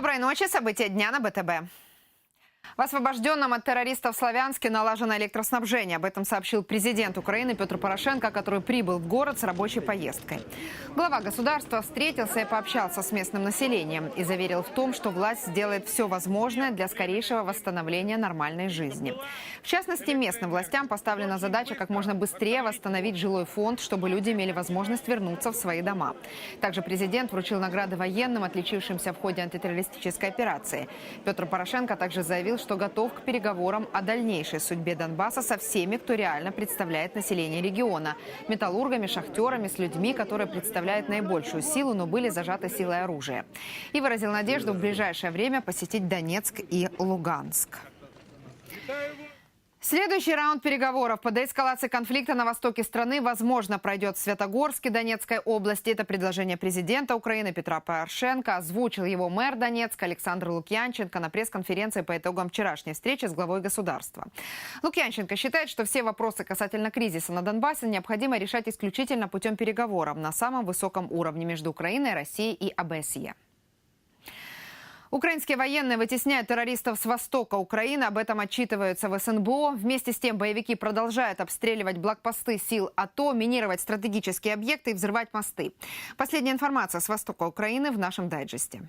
Доброй ночи. События дня на БТБ. В освобожденном от террористов Славянске налажено электроснабжение. Об этом сообщил президент Украины Петр Порошенко, который прибыл в город с рабочей поездкой. Глава государства встретился и пообщался с местным населением и заверил в том, что власть сделает все возможное для скорейшего восстановления нормальной жизни. В частности, местным властям поставлена задача как можно быстрее восстановить жилой фонд, чтобы люди имели возможность вернуться в свои дома. Также президент вручил награды военным, отличившимся в ходе антитеррористической операции. Петр Порошенко также заявил, что готов к переговорам о дальнейшей судьбе Донбасса со всеми, кто реально представляет население региона. Металлургами, шахтерами, с людьми, которые представляют наибольшую силу, но были зажаты силой оружия. И выразил надежду в ближайшее время посетить Донецк и Луганск. Следующий раунд переговоров по деэскалации конфликта на востоке страны, возможно, пройдет в Светогорске Донецкой области. Это предложение президента Украины Петра Порошенко. Озвучил его мэр Донецка Александр Лукьянченко на пресс-конференции по итогам вчерашней встречи с главой государства. Лукьянченко считает, что все вопросы касательно кризиса на Донбассе необходимо решать исключительно путем переговоров на самом высоком уровне между Украиной, Россией и АБСЕ. Украинские военные вытесняют террористов с востока Украины. Об этом отчитываются в СНБО. Вместе с тем боевики продолжают обстреливать блокпосты сил АТО, минировать стратегические объекты и взрывать мосты. Последняя информация с востока Украины в нашем дайджесте.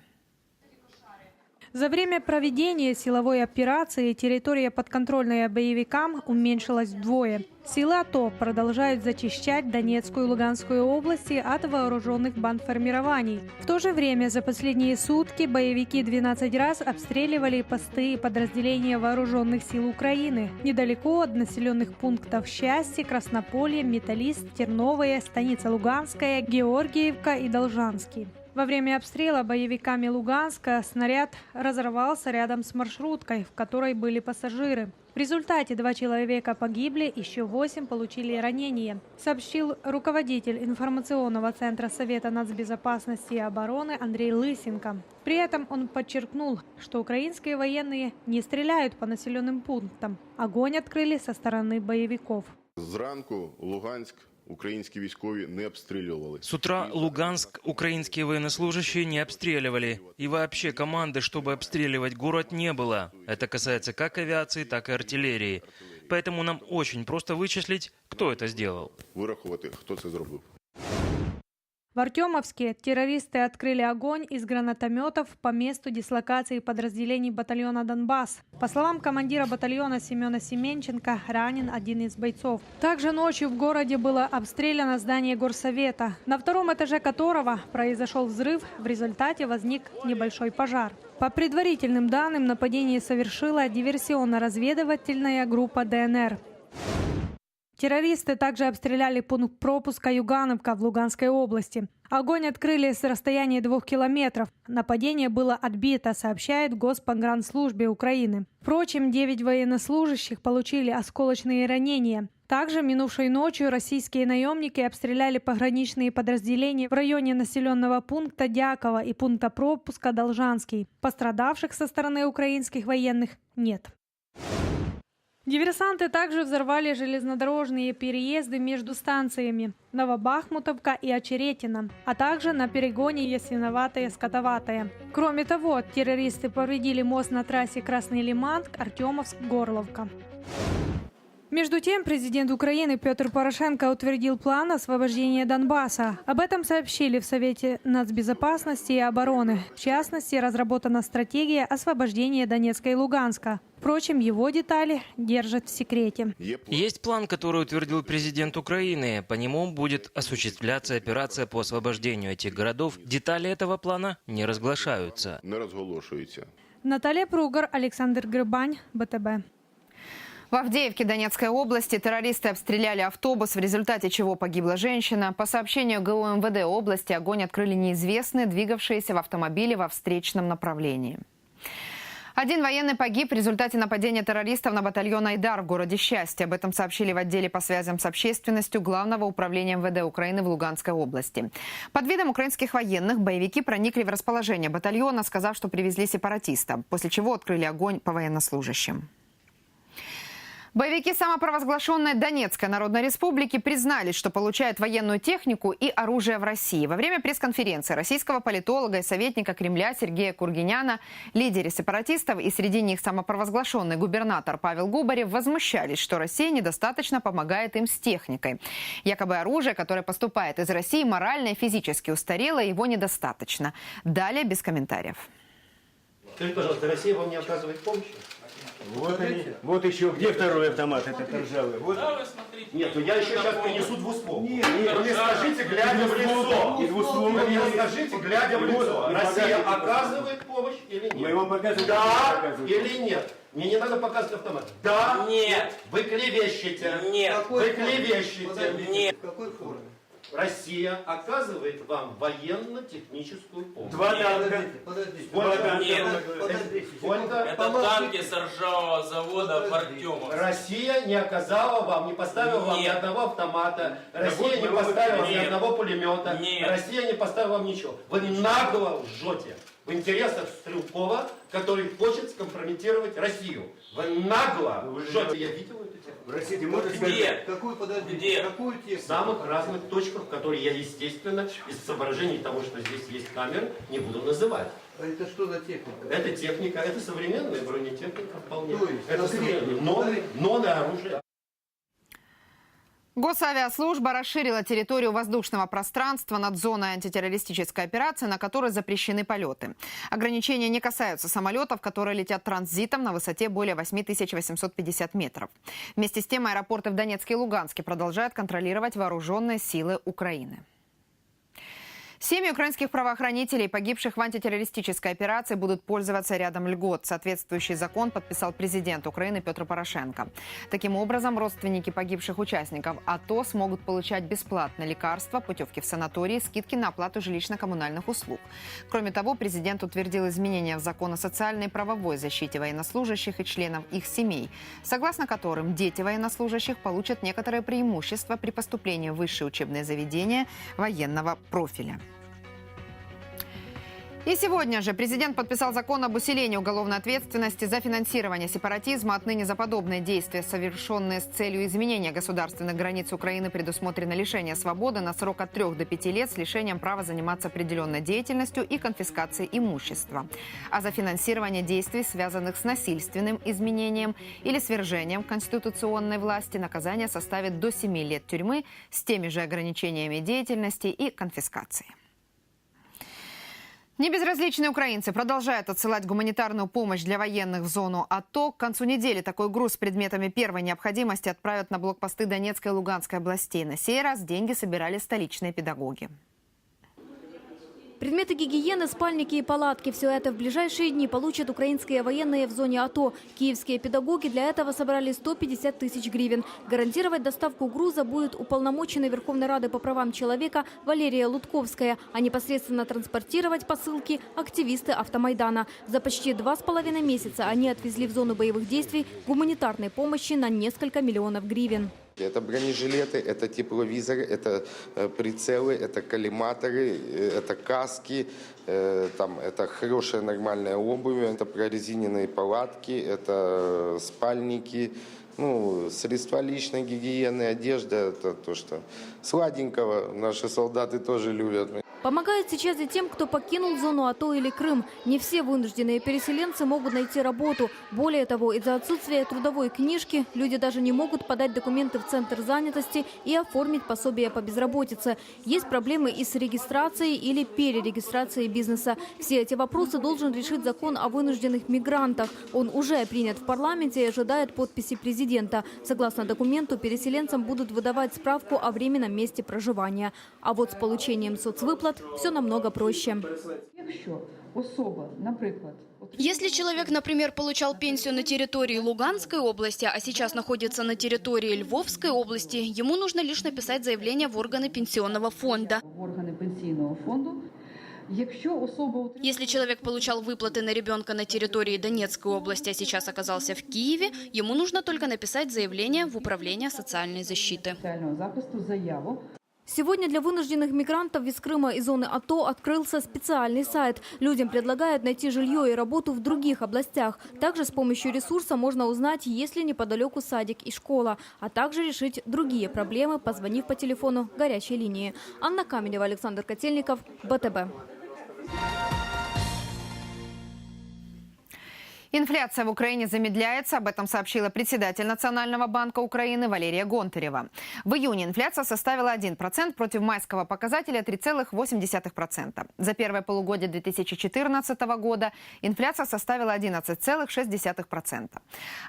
За время проведения силовой операции территория, подконтрольная боевикам, уменьшилась вдвое. Силы АТО продолжают зачищать Донецкую и Луганскую области от вооруженных бандформирований. В то же время за последние сутки боевики 12 раз обстреливали посты и подразделения вооруженных сил Украины. Недалеко от населенных пунктов Счастье, Краснополье, Металлист, Терновая, Станица Луганская, Георгиевка и Должанский. Во время обстрела боевиками Луганска снаряд разорвался рядом с маршруткой, в которой были пассажиры. В результате два человека погибли, еще восемь получили ранения, сообщил руководитель информационного центра Совета нацбезопасности и обороны Андрей Лысенко. При этом он подчеркнул, что украинские военные не стреляют по населенным пунктам. Огонь открыли со стороны боевиков. Зранку Луганськ українські військові не обстрілювали. С утра Луганск украинские военнослужащие не обстреливали. И вообще команды, чтобы обстреливать город, не было. Это касается как авиации, так и артиллерии. Поэтому нам очень просто вычислить, кто это сделал. Вирахувати, хто це зробив. В Артемовске террористы открыли огонь из гранатометов по месту дислокации подразделений батальона «Донбасс». По словам командира батальона Семена Семенченко, ранен один из бойцов. Также ночью в городе было обстреляно здание горсовета, на втором этаже которого произошел взрыв, в результате возник небольшой пожар. По предварительным данным, нападение совершила диверсионно-разведывательная группа ДНР. Террористы также обстреляли пункт пропуска Югановка в Луганской области. Огонь открыли с расстояния двух километров. Нападение было отбито, сообщает Госпогранслужбе Украины. Впрочем, девять военнослужащих получили осколочные ранения. Также минувшей ночью российские наемники обстреляли пограничные подразделения в районе населенного пункта Дяково и пункта пропуска Должанский. Пострадавших со стороны украинских военных нет. Диверсанты также взорвали железнодорожные переезды между станциями Новобахмутовка и Очеретина, а также на перегоне Ясиноватая-Скотоватая. Кроме того, террористы повредили мост на трассе Красный Лиманск-Артемовск-Горловка. Между тем, президент Украины Петр Порошенко утвердил план освобождения Донбасса. Об этом сообщили в Совете нацбезопасности и обороны. В частности, разработана стратегия освобождения Донецка и Луганска. Впрочем, его детали держат в секрете. Есть план, который утвердил президент Украины. По нему будет осуществляться операция по освобождению этих городов. Детали этого плана не разглашаются. не розголошується. Наталья Пругар, Александр Грибань, БТБ. В Авдеевке Донецкой области террористы обстреляли автобус, в результате чего погибла женщина. По сообщению ГУ МВД области, огонь открыли неизвестные, двигавшиеся в автомобиле во встречном направлении. Один военный погиб в результате нападения террористов на батальон «Айдар» в городе Счастье. Об этом сообщили в отделе по связям с общественностью Главного управления МВД Украины в Луганской области. Под видом украинских военных боевики проникли в расположение батальона, сказав, что привезли сепаратиста, после чего открыли огонь по военнослужащим. Боевики самопровозглашенной Донецкой Народной Республики признались, что получают военную технику и оружие в России. Во время пресс-конференции российского политолога и советника Кремля Сергея Кургиняна лидеры сепаратистов и среди них самопровозглашенный губернатор Павел Губарев возмущались, что Россия недостаточно помогает им с техникой. Якобы оружие, которое поступает из России, морально и физически устарело, его недостаточно. Далее без комментариев. Скажите, пожалуйста, Россия вам не оказывает помощи? Вот они. Вот еще. Где второй автомат? Это ржавый. Вот. Нет, ну я еще сейчас принесу двуствол. Нет, Вы мне скажите, глядя в лицо. И двуствол. Вы мне скажите, глядя в лицо. Россия оказывает помощь или нет? Мы вам показываем. Да или нет? Мне не надо показывать автомат. Да. Нет. Вы клевещете. Нет. Вы клевещете. Нет. В какой форме? Россия оказывает вам военно-техническую помощь. Два танка. Подождите, подождите. Два танка. Нет. Подождите. Сколько? Это танки с ржавого завода в Артемовске. Россия не оказала вам, не поставила вам ни одного автомата, Россия не поставила ни Нет. одного пулемета, Нет. Россия не поставила вам ничего. Вы нагло лжете в интересах Стрелкова, который хочет скомпрометировать Россию. Вы нагло лжете. Я видел эту технику. Простите, можно Где? сказать? Какую, подождите, Где? какую В технику? самых разных точках, которые я, естественно, из соображений того, что здесь есть камеры, не буду называть. А это что за техника? Это техника, это современная бронетехника вполне. То есть, это конкретно, современное, но, смотри. но на оружие. Госавиаслужба расширила территорию воздушного пространства над зоной антитеррористической операции, на которой запрещены полеты. Ограничения не касаются самолетов, которые летят транзитом на высоте более 8850 метров. Вместе с тем аэропорты в Донецке и Луганске продолжают контролировать вооруженные силы Украины. Семьи украинских правоохранителей, погибших в антитеррористической операции, будут пользоваться рядом льгот. Соответствующий закон подписал президент Украины Петр Порошенко. Таким образом, родственники погибших участников АТО смогут получать бесплатно лекарства, путевки в санатории, скидки на оплату жилищно-коммунальных услуг. Кроме того, президент утвердил изменения в закон о социальной и правовой защите военнослужащих и членов их семей, согласно которым дети военнослужащих получат некоторые преимущества при поступлении в высшие учебные заведения военного профиля. И сегодня же президент подписал закон об усилении уголовной ответственности за финансирование сепаратизма. Отныне за подобные действия, совершенные с целью изменения государственных границ Украины, предусмотрено лишение свободы на срок от 3 до 5 лет с лишением права заниматься определенной деятельностью и конфискацией имущества. А за финансирование действий, связанных с насильственным изменением или свержением конституционной власти, наказание составит до 7 лет тюрьмы с теми же ограничениями деятельности и конфискацией. Небезразличные украинцы продолжают отсылать гуманитарную помощь для военных в зону АТО. К концу недели такой груз с предметами первой необходимости отправят на блокпосты Донецкой и Луганской областей. На сей раз деньги собирали столичные педагоги. Предметы гигиены, спальники и палатки – все это в ближайшие дни получат украинские военные в зоне АТО. Киевские педагоги для этого собрали 150 тысяч гривен. Гарантировать доставку груза будет уполномоченный Верховной Рады по правам человека Валерия Лутковская, а непосредственно транспортировать посылки – активисты Автомайдана. За почти два с половиной месяца они отвезли в зону боевых действий гуманитарной помощи на несколько миллионов гривен. Это бронежилеты, это тепловизоры, это э, прицелы, это коллиматоры, э, это каски, э, там, это хорошая нормальная обувь, это прорезиненные палатки, это спальники, ну, средства личной гигиены, одежда, это то, что сладенького наши солдаты тоже любят. Помогают сейчас и тем, кто покинул зону АТО или Крым. Не все вынужденные переселенцы могут найти работу. Более того, из-за отсутствия трудовой книжки люди даже не могут подать документы в Центр занятости и оформить пособие по безработице. Есть проблемы и с регистрацией или перерегистрацией бизнеса. Все эти вопросы должен решить закон о вынужденных мигрантах. Он уже принят в парламенте и ожидает подписи президента. Согласно документу, переселенцам будут выдавать справку о временном месте проживания. А вот с получением соцвыплат все намного проще. Если человек, например, получал пенсию на территории Луганской области, а сейчас находится на территории Львовской области, ему нужно лишь написать заявление в органы пенсионного фонда. Если человек получал выплаты на ребенка на территории Донецкой области, а сейчас оказался в Киеве, ему нужно только написать заявление в Управление социальной защиты. Сегодня для вынужденных мигрантов из Крыма и зоны АТО открылся специальный сайт. Людям предлагают найти жилье и работу в других областях. Также с помощью ресурса можно узнать, есть ли неподалеку садик и школа, а также решить другие проблемы, позвонив по телефону горячей линии. Анна Каменева, Александр Котельников, БТБ. Инфляция в Украине замедляется, об этом сообщила председатель Национального банка Украины Валерия Гонтарева. В июне инфляция составила 1% против майского показателя 3,8%. За первое полугодие 2014 года инфляция составила 11,6%.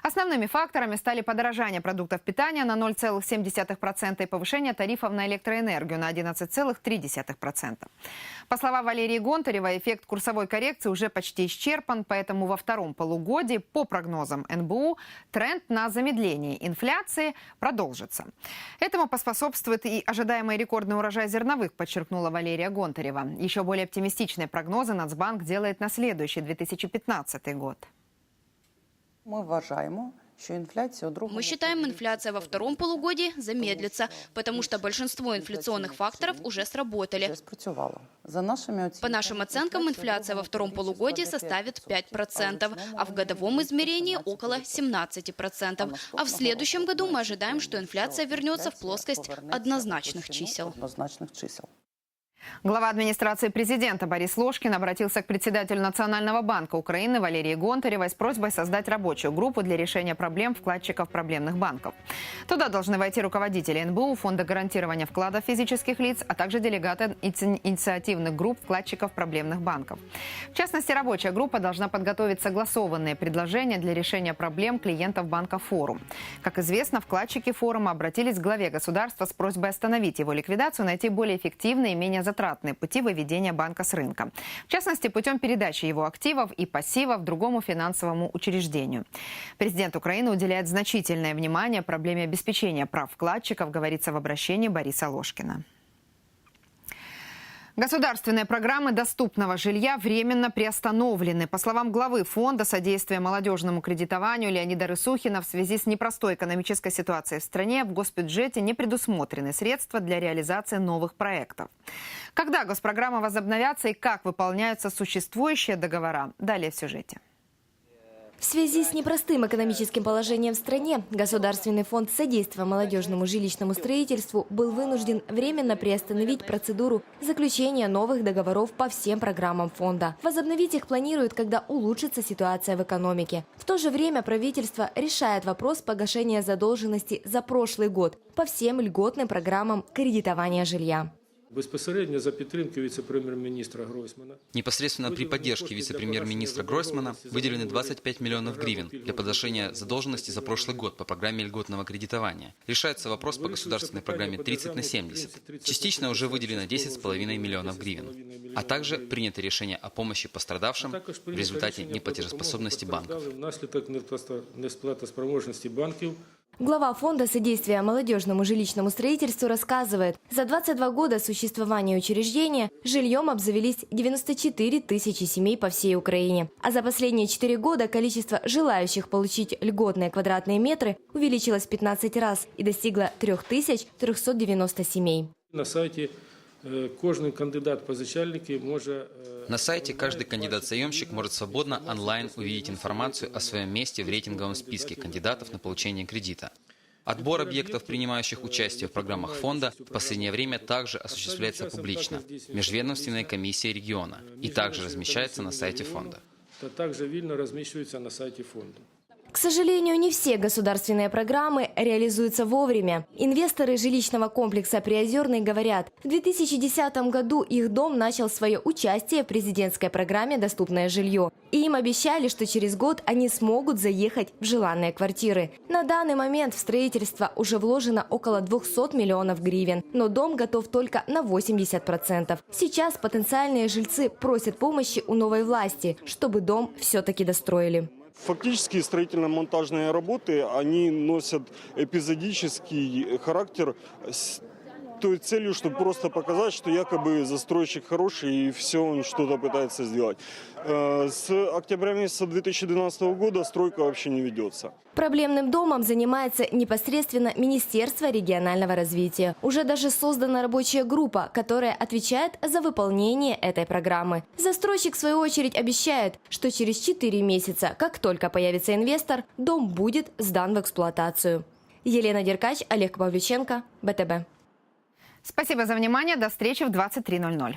Основными факторами стали подорожание продуктов питания на 0,7% и повышение тарифов на электроэнергию на 11,3%. По словам Валерии Гонтарева, эффект курсовой коррекции уже почти исчерпан, поэтому во втором полугодии, по прогнозам НБУ, тренд на замедление инфляции продолжится. Этому поспособствует и ожидаемый рекордный урожай зерновых, подчеркнула Валерия Гонтарева. Еще более оптимистичные прогнозы Нацбанк делает на следующий 2015 год. Ми вважаємо, Мы считаем, инфляция во втором полугодии замедлится, потому что большинство инфляционных факторов уже сработали. По нашим оценкам, инфляция во втором полугодии составит 5%, а в годовом измерении около 17%. А в следующем году мы ожидаем, что инфляция вернется в плоскость однозначных чисел. Глава администрации президента Борис Ложкин обратился к председателю Национального банка Украины Валерии Гонтаревой с просьбой создать рабочую группу для решения проблем вкладчиков проблемных банков. Туда должны войти руководители НБУ, Фонда гарантирования вкладов физических лиц, а также делегаты иници- инициативных групп вкладчиков проблемных банков. В частности, рабочая группа должна подготовить согласованные предложения для решения проблем клиентов банка «Форум». Как известно, вкладчики форума обратились к главе государства с просьбой остановить его ликвидацию, найти более эффективные и менее затратные пути выведения банка с рынка. В частности, путем передачи его активов и пассивов другому финансовому учреждению. Президент Украины уделяет значительное внимание проблеме обеспечения прав вкладчиков, говорится в обращении Бориса Ложкина. Государственные программы доступного жилья временно приостановлены. По словам главы Фонда содействия молодежному кредитованию Леонида Рысухина, в связи с непростой экономической ситуацией в стране в госпюджете не предусмотрены средства для реализации новых проектов. Когда госпрограммы возобновятся и как выполняются существующие договора, далее в сюжете. В связи с непростым экономическим положением в стране, Государственный фонд содействия молодежному жилищному строительству был вынужден временно приостановить процедуру заключения новых договоров по всем программам фонда. Возобновить их планируют, когда улучшится ситуация в экономике. В то же время правительство решает вопрос погашения задолженности за прошлый год по всем льготным программам кредитования жилья. Безпосередньо за підтримки віце-прем'єр-міністра Гройсмана Непосредственно при поддержке вице-премьер-министра Гройсмана выделены 25 миллионов гривен для погашения задолженности за прошлый год по программе льготного кредитования. Решается вопрос по государственной программе 30 на 70. Частично уже выделено 10,5 миллионов гривен. А также принято решение о помощи пострадавшим в результате неплатежеспособности банков. внаслідок несплатоспроможності банків Глава фонда содействия молодежному жилищному строительству рассказывает, за 22 года существования учреждения жильем обзавелись 94 тысячи семей по всей Украине. А за последние 4 года количество желающих получить льготные квадратные метры увеличилось в 15 раз и достигло 3390 семей. на сайті е, кожен кандидат позичальники може е, На сайте каждый кандидат-заемщик может свободно онлайн увидеть информацию о своем месте в рейтинговом списке кандидатов на получение кредита. Отбор объектов, принимающих участие в программах фонда, в последнее время также осуществляется публично, межведомственной комиссией региона и также размещается на сайте фонда. та також вільно розміщуються на сайті фонду. К сожалению, не все государственные программы реализуются вовремя. Инвесторы жилищного комплекса «Приозерный» говорят, в 2010 году их дом начал свое участие в президентской программе «Доступное жилье». И им обещали, что через год они смогут заехать в желанные квартиры. На данный момент в строительство уже вложено около 200 миллионов гривен, но дом готов только на 80%. Сейчас потенциальные жильцы просят помощи у новой власти, чтобы дом все-таки достроили. Фактически строительно-монтажные работы, они носят эпизодический характер той целью, чтобы просто показать, что якобы застройщик хороший и все он что-то пытается сделать. Э, С октября месяца 2012 года стройка вообще не ведется. Проблемным домом занимается непосредственно Министерство регионального развития. Уже даже создана рабочая группа, которая отвечает за выполнение этой программы. Застройщик, в свою очередь, обещает, что через 4 месяца, как только появится инвестор, дом будет сдан в эксплуатацию. Елена Деркач, Олег Павлюченко, БТБ. Спасибо за внимание. До встречи в 23.00.